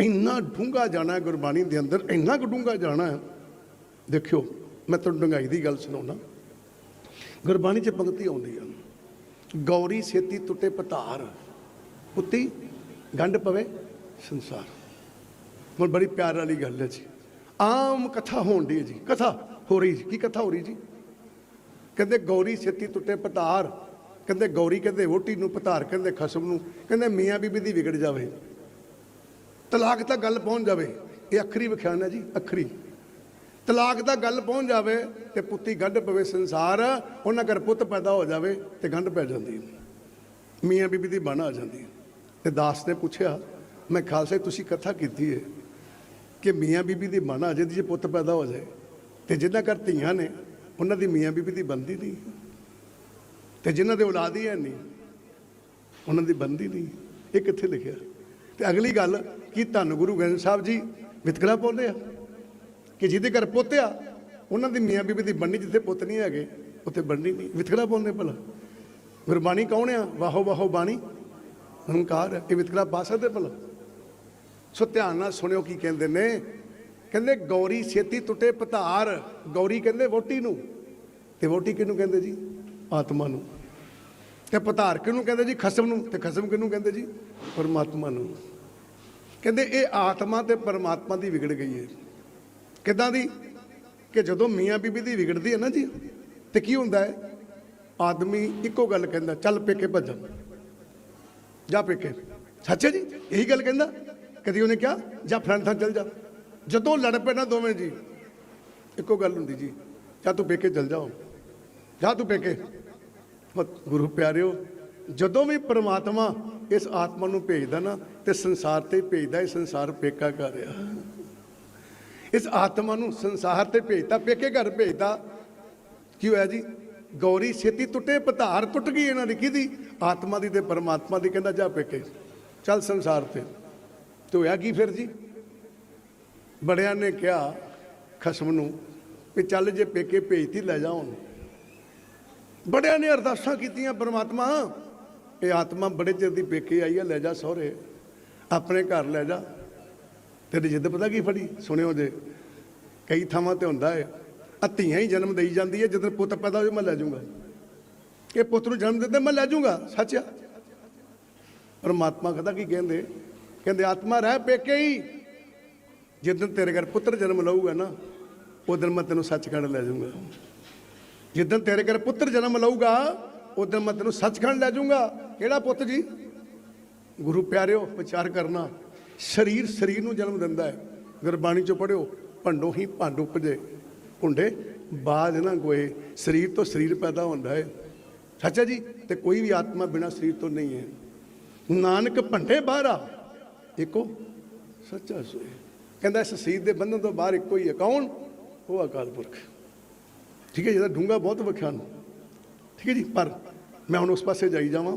ਇੰਨਾ ਡੂੰਘਾ ਜਾਣਾ ਗੁਰਬਾਣੀ ਦੇ ਅੰਦਰ, ਇੰਨਾ ਕੁ ਡੂੰਘਾ ਜਾਣਾ ਹੈ। ਦੇਖਿਓ, ਮੈਂ ਤੁਹਾਨੂੰ ਡੂੰਘਾਈ ਦੀ ਗੱਲ ਸੁਣਾਉਣਾ ਗੁਰਬਾਣੀ 'ਚ ਪੰਕਤੀ ਆਉਂਦੀ ਆ। ਗੌਰੀ ਛੇਤੀ ਟੁੱਟੇ ਪਤਾਰ ਉੱਤੀ ਗੰਢ ਪਵੇ ਸੰਸਾਰ। ਹੁਣ ਬੜੀ ਪਿਆਰ ਵਾਲੀ ਗੱਲ ਹੈ ਜੀ। ਆਮ ਕਥਾ ਹੋਣ ਦੀ ਹੈ ਜੀ। ਕਥਾ ਹੋ ਰਹੀ ਜੀ। ਕੀ ਕਥਾ ਹੋ ਰਹੀ ਜੀ? ਕਹਿੰਦੇ ਗੌਰੀ ਛੇਤੀ ਟੁੱਟੇ ਪਤਾਰ, ਕਹਿੰਦੇ ਗੌਰੀ ਕਹਿੰਦੇ ਵੋਟੀ ਨੂੰ ਪਤਾਰ, ਕਹਿੰਦੇ ਖਸਮ ਨੂੰ, ਕਹਿੰਦੇ ਮੀਆਂ ਬੀਬੀ ਦੀ ਵਿਗੜ ਜਾਵੇ। ਤਲਾਕ ਤੱਕ ਗੱਲ ਪਹੁੰਚ ਜਾਵੇ। ਇਹ ਅੱਖਰੀ ਵਿਖਿਆਨ ਹੈ ਜੀ, ਅੱਖਰੀ। ਤਲਾਕ ਦਾ ਗੱਲ ਪਹੁੰਚ ਜਾਵੇ ਤੇ ਪੁੱਤੀ ਗੰਢ ਪਵੇ ਸੰਸਾਰ, ਉਹਨਾਂ ਘਰ ਪੁੱਤ ਪੈਦਾ ਹੋ ਜਾਵੇ ਤੇ ਗੰਢ ਪੈ ਜਾਂਦੀ ਹੈ। ਮੀਆਂ ਬੀਬੀ ਦੀ ਬਣ ਆ ਜਾਂਦੀ ਹੈ। ਤੇ ਦਾਸ ਨੇ ਪੁੱਛਿਆ, ਮੈਂ ਖਾਲਸੇ, ਤੁਸੀਂ ਕਥਾ ਕੀਤੀ ਹੈ ਕਿ ਮੀਆਂ ਬੀਬੀ ਦੀ ਬਣ ਆ ਜਾਂਦੀ ਜੇ ਪੁੱਤ ਪੈਦਾ ਹੋ ਜਾਏ ਤੇ ਜਿਨ੍ਹਾਂ ਘਰ ਧੀਆਂ ਨੇ, ਉਹਨਾਂ ਦੀ ਮੀਆਂ ਬੀਬੀ ਦੀ ਬੰਦੀ ਨਹੀਂ। ਤੇ ਜਿਨ੍ਹਾਂ ਦੇ ਔਲਾਦ ਹੀ ਹੈ ਨਹੀਂ, ਉਹਨਾਂ ਦੀ ਬੰਦੀ ਨਹੀਂ। ਇਹ ਕਿੱਥੇ ਲਿਖਿਆ? ਤੇ ਅਗਲੀ ਗੱਲ ਕਿ ਧੰਨ ਗੁਰੂ ਗ੍ਰੰਥ ਸਾਹਿਬ ਜੀ ਵਿਤਕਰਾ ਪਾਉਂਦੇ ਆ? ਕਿ ਜਿਹਦੇ ਘਰ ਪੁੱਤ ਆ, ਉਹਨਾਂ ਦੀ ਮੀਆਂ ਬੀਬੀ ਦੀ ਬੰਨੀ ਜਿੱਥੇ ਪੁੱਤ ਨਹੀਂ ਹੈਗੇ, ਉੱਥੇ ਬੰਨੀ ਨਹੀਂ। ਵਿਤਕਰਾ ਪਾਉਂਦੇ ਭਲਾ। ਗੁਰਬਾਣੀ ਕੌਣ ਆ? ਵਾਹੋ ਵਾਹੋ ਬਾਣੀ। ਹੰਕਾਰ ਹੈ। ਇਹ ਵਿਤਕਰਾ ਪਾ ਸਕਦੇ ਭਲਾ। ਸੋ ਧਿਆਨ ਨਾਲ ਸੁਣਿਓ ਕੀ ਕਹਿੰਦੇ ਨੇ। ਕਹਿੰਦੇ, ਗੌਰੀ ਛੇਤੀ ਟੁੱਟੇ ਪਤਾਰ ਗੌਰੀ ਕਹਿੰਦੇ, ਵੋਟੀ ਨੂੰ। ਤੇ ਵੋਟੀ ਕਿਹਨੂੰ ਕਹਿੰਦੇ ਜੀ? ਆਤਮਾ ਨੂੰ। ਤੇ ਪਤਾਰ ਕਿਹਨੂੰ ਕਹਿੰਦੇ ਜੀ? ਖਸਮ ਨੂੰ। ਤੇ ਖਸਮ ਕਿਹਨੂੰ ਕਹਿੰਦੇ ਜੀ? ਪਰਮਾਤਮਾ ਨੂੰ। ਕਹਿੰਦੇ ਇਹ ਆਤਮਾ ਤੇ ਪਰਮਾਤਮਾ ਦੀ ਵਿਗੜ ਗਈ ਹੈ ਕਿੱਦਾਂ ਦੀ? ਕਿ ਜਦੋਂ ਮੀਆਂ ਬੀਬੀ ਦੀ ਵਿਗੜਦੀ ਹੈ ਨਾ ਜੀ, ਤੇ ਕੀ ਹੁੰਦਾ ਹੈ ਆਦਮੀ ਇੱਕੋ ਗੱਲ ਕਹਿੰਦਾ, ਚੱਲ ਪੇਕੇ ਭੱਜ ਜਾ ਪੇਕੇ। ਸੱਚ ਜੀ? ਇਹੀ ਗੱਲ ਕਹਿੰਦਾ। ਕਦੀ ਉਹਨੇ ਕਿਹਾ, ਜਾਂ ਫਰੰਟ ਥਾਂ ਚੱਲ ਜਾ। ਜਦੋਂ ਲੜ ਪਏ ਨਾ ਦੋਵੇਂ ਜੀ, ਇੱਕੋ ਗੱਲ ਹੁੰਦੀ ਜੀ, ਜਾਂ ਤੂੰ ਪੇਕੇ ਚੱਲ ਜਾਓ ਜਾਂ ਤੂੰ ਪੇਕੇ। ਮਤ ਗੁਰੂ ਪਿਆਰਿਓ, ਜਦੋਂ ਵੀ ਪ੍ਰਮਾਤਮਾ ਇਸ ਆਤਮਾ ਨੂੰ ਭੇਜਦਾ ਨਾ ਤੇ ਸੰਸਾਰ ਤੇ ਭੇਜਦਾ, ਇਹ ਸੰਸਾਰ ਪੇਕਾ ਕਰ ਰਿਹਾ। ਇਸ ਆਤਮਾ ਨੂੰ ਸੰਸਾਰ ਤੇ ਭੇਜਦਾ, ਪੇਕੇ ਘਰ ਭੇਜਦਾ। ਕੀ ਹੋਇਆ ਜੀ? ਗੌਰੀ ਛੇਤੀ ਟੁੱਟੇ, ਪਧਾਰ ਟੁੱਟ ਗਈ ਇਹਨਾਂ ਦੀ। ਕਿਹਦੀ? ਆਤਮਾ ਦੀ ਤੇ ਪਰਮਾਤਮਾ ਦੀ। ਕਹਿੰਦਾ, ਜਾ ਪੇਕੇ, ਚੱਲ ਸੰਸਾਰ ਤੇ। ਤੇ ਹੋਇਆ ਕੀ ਫਿਰ ਜੀ? ਬੜਿਆਂ ਨੇ ਕਿਹਾ ਖਸਮ ਨੂੰ ਵੀ ਚੱਲ ਜੇ ਪੇਕੇ ਭੇਜਤੀ, ਲੈ ਜਾ ਹੁਣ। ਬੜਿਆਂ ਨੇ ਅਰਦਾਸਾਂ ਕੀਤੀਆਂ, ਪਰਮਾਤਮਾ ਇਹ ਆਤਮਾ ਬੜੇ ਚਿਰ ਦੀ ਪੇਕੇ ਆਈ ਆ, ਲੈ ਜਾ ਸਹੁਰੇ, ਆਪਣੇ ਘਰ ਲੈ ਜਾ। ਤੇਰੀ ਜਿੱਦ ਪਤਾ ਕੀ ਫੜੀ? ਸੁਣਿਓ ਜੇ, ਕਈ ਥਾਵਾਂ ਤੇ ਹੁੰਦਾ ਹੈ ਧੀਆਂ ਹੀ ਜਨਮ ਦੇਈ ਜਾਂਦੀ ਹੈ ਜਦੋਂ ਪੁੱਤ ਪੈਦਾ ਹੋਵੇ ਮੈਂ ਲੈ ਜਾਊਂਗਾ। ਇਹ ਪੁੱਤ ਨੂੰ ਜਨਮ ਦਿੰਦੇ ਮੈਂ ਲੈ ਜਾਊਂਗਾ, ਸੱਚ ਆ? ਪਰਮਾਤਮਾ ਕਹਦਾ ਕੀ ਕਹਿੰਦੇ? ਕਹਿੰਦੇ, ਆਤਮਾ ਰਹਿ ਪੇਕੇ ਹੀ। ਜਿੱਦਣ ਤੇਰੇ ਘਰ ਪੁੱਤਰ ਜਨਮ ਲਊਗਾ ਨਾ ਉਦੋਂ ਮੈਂ ਤੈਨੂੰ ਸੱਚਖੰਡ ਲੈ ਜਾਊਂਗਾ। ਜਿੱਦਣ ਤੇਰੇ ਘਰ ਪੁੱਤਰ ਜਨਮ ਲਊਗਾ ਉਦੋਂ ਮੈਂ ਤੈਨੂੰ ਸੱਚਖੰਡ ਲੈ ਜਾਊਂਗਾ। ਕਿਹੜਾ ਪੁੱਤ ਜੀ? ਗੁਰੂ ਪਿਆਰਿਓ ਵਿਚਾਰ ਕਰਨਾ। ਸਰੀਰ ਸਰੀਰ ਨੂੰ ਜਨਮ ਦਿੰਦਾ ਹੈ। ਗੁਰਬਾਣੀ ਚੋਂ ਪੜਿਓ ਭੰਡੋ ਹੀ ਭੰਡ ਉਪਜੇ। ਭੁੰਡੇ, ਬਾਜ ਨਾ ਗੋਏ ਸਰੀਰ ਤੋਂ ਸਰੀਰ ਪੈਦਾ ਹੁੰਦਾ ਹੈ। ਸੱਚ ਜੀ, ਤੇ ਕੋਈ ਵੀ ਆਤਮਾ ਬਿਨਾ ਸਰੀਰ ਤੋਂ ਨਹੀਂ ਹੈ। ਨਾਨਕ ਭੰਡੇ ਬਾਹਰਾ ਇੱਕੋ, ਸੱਚਾ ਸੋਏ। ਕਹਿੰਦਾ, ਇਸ ਸਰੀਰ ਦੇ ਬੰਧਨ ਤੋਂ ਬਾਹਰ ਇੱਕੋ ਹੀ ਹੈ। ਕੌਣ? ਉਹ ਅਕਾਲ ਪੁਰਖ। ਠੀਕ ਹੈ, ਜਿਹਦਾ ਡੂੰਗਾ ਬਹੁਤ ਵਿਖਿਆਨ ਠੀਕ ਹੈ ਜੀ ਪਰ ਮੈਂ ਹੁਣ ਉਸ ਪਾਸੇ ਜਾਈ ਜਾਵਾਂ।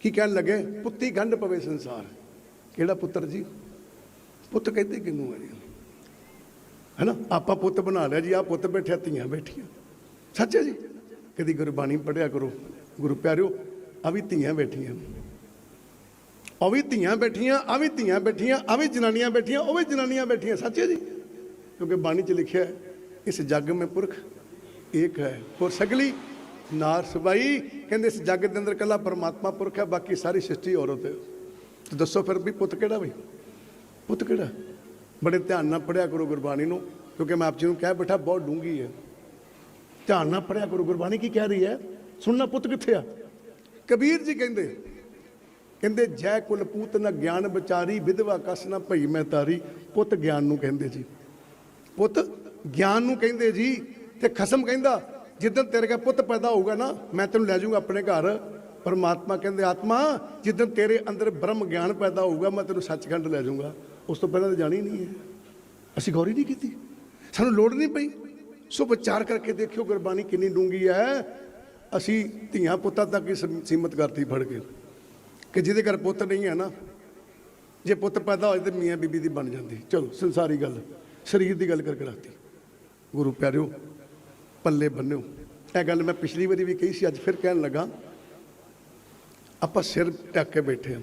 ਕੀ ਕਹਿਣ ਲੱਗੇ? ਪੁੱਤੀ ਗੰਢ ਪਵੇ ਸੰਸਾਰ। ਕਿਹੜਾ ਪੁੱਤਰ ਜੀ? ਪੁੱਤ ਕਹਿੰਦੇ ਕਿਨੂੰ ਹੈ ਜੀ ਹੈਨਾ? ਆਪਾਂ ਪੁੱਤ ਬਣਾ ਲਿਆ ਜੀ ਆ ਪੁੱਤ ਬੈਠਿਆ, ਧੀਆਂ ਬੈਠੀਆਂ। ਸੱਚ ਹੈ ਜੀ? ਕਦੀ ਗੁਰਬਾਣੀ ਪੜਿਆ ਕਰੋ, ਗੁਰੂ ਪਿਆਰਿਓ ਆ ਵੀ ਧੀਆਂ ਬੈਠੀਆਂ। ਉਹ ਵੀ ਧੀਆਂ ਬੈਠੀਆਂ ਆ ਵੀ ਧੀਆਂ ਬੈਠੀਆਂ ਆ ਵੀ ਜਨਾਨੀਆਂ ਬੈਠੀਆਂ, ਉਹ ਵੀ ਜਨਾਨੀਆਂ ਬੈਠੀਆਂ। ਸੱਚ ਹੈ ਜੀ? ਕਿਉਂਕਿ ਬਾਣੀ 'ਚ ਲਿਖਿਆ ਹੈ, ਇਸ ਜੱਗ ਮੇ ਪੁਰਖ ਏਕ ਹੈ। ਹੋਰ ਸਗਲੀ ਨਾਰ ਸਬਾਈ, ਕਹਿੰਦੇ ਇਸ ਜੱਗ ਦੇ ਅੰਦਰ ਕੱਲਾ ਪਰਮਾਤਮਾ ਪੁਰਖ ਹੈ, ਬਾਕੀ ਸਾਰੀ ਸ੍ਰਿਸ਼ਟੀ ਔਰਤ ਹੈ। ਤੇ ਦੱਸੋ ਫਿਰ ਵੀ ਪੁੱਤ ਕਿਹੜਾ ਬਈ? ਪੁੱਤ ਕਿਹੜਾ? ਬੜੇ ਧਿਆਨ ਨਾਲ ਪੜਿਆ ਕਰੋ ਗੁਰਬਾਣੀ ਨੂੰ, ਕਿਉਂਕਿ ਮੈਂ ਆਪ ਜੀ ਨੂੰ ਕਹਿ ਬੈਠਾ, ਬਹੁਤ ਡੂੰਗੀ ਹੈ। ਧਿਆਨ ਨਾਲ ਪੜਿਆ ਕਰੋ ਗੁਰਬਾਣੀ ਕੀ ਕਹਿ ਰਹੀ ਹੈ? ਸੁਣਨਾ ਪੁੱਤ ਕਿੱਥੇ ਆ? ਕਬੀਰ ਜੀ ਕਹਿੰਦੇ ਕਹਿੰਦੇ, ਜੈ ਕੁਲਪੂਤ ਨਾ ਗਿਆਨ ਵਿਚਾਰੀ, ਵਿਧਵਾ ਕਸ ਨਾ ਭਈ ਮੈਂ ਤਾਰੀ। ਪੁੱਤ ਗਿਆਨ ਨੂੰ ਕਹਿੰਦੇ ਜੀ। ਪੁੱਤ ਗਿਆਨ ਨੂੰ ਕਹਿੰਦੇ ਜੀ, ਤੇ ਖਸਮ ਕਹਿੰਦਾ ਜਿੱਦਣ ਤੇਰੇ ਕੋਲ ਪੁੱਤ ਪੈਦਾ ਹੋਊਗਾ ਨਾ, ਮੈਂ ਤੈਨੂੰ ਲੈ ਜਾਊਂਗਾ ਆਪਣੇ ਘਰ। ਪਰਮਾਤਮਾ ਕਹਿੰਦੇ, ਆਤਮਾ, ਜਿੱਦਣ ਤੇਰੇ ਅੰਦਰ ਬ੍ਰਹਮ ਗਿਆਨ ਪੈਦਾ ਹੋਊਗਾ, ਮੈਂ ਤੈਨੂੰ ਸੱਚਖੰਡ ਲੈ ਜਾਊਂਗਾ। ਉਸ ਤੋਂ ਪਹਿਲਾਂ ਤਾਂ ਜਾਣੀ ਨਹੀਂ ਹੈ। ਅਸੀਂ ਗੌਰੀ ਨਹੀਂ ਕੀਤੀ। ਸਾਨੂੰ ਲੋੜ ਨਹੀਂ ਪਈ। ਸੋ ਵਿਚਾਰ ਕਰਕੇ ਦੇਖਿਓ ਗੁਰਬਾਣੀ ਕਿੰਨੀ ਡੂੰਗੀ ਹੈ। ਅਸੀਂ ਧੀਆਂ ਪੁੱਤਾਂ ਤੱਕ ਹੀ ਸੀਮਤ ਕਰਤੀ ਫੜ ਕੇ। ਕਿ ਜਿਹਦੇ ਘਰ ਪੁੱਤ ਨਹੀਂ ਹੈ ਨਾ, ਜੇ ਪੁੱਤ ਪੈਦਾ ਹੋਏ ਤੇ ਮੀਆਂ ਬੀਬੀ ਦੀ ਬਣ ਜਾਂਦੀ। ਚਲੋ, ਸੰਸਾਰੀ ਗੱਲ। ਸਰੀਰ ਦੀ ਗੱਲ ਕਰਕੇ ਰੱਖਤੀ। ਗੁਰੂ ਪਿਆਰਿਓ ਪੱਲੇ ਬੰਨਿਓ। ਇਹ ਗੱਲ ਮੈਂ ਪਿਛਲੀ ਵਾਰੀ ਵੀ ਕਹੀ ਸੀ, ਅੱਜ ਫਿਰ ਕਹਿਣ ਲੱਗਾ, ਆਪਾਂ ਸਿਰ ਢੱਕ ਕੇ ਬੈਠੇ ਹਾਂ।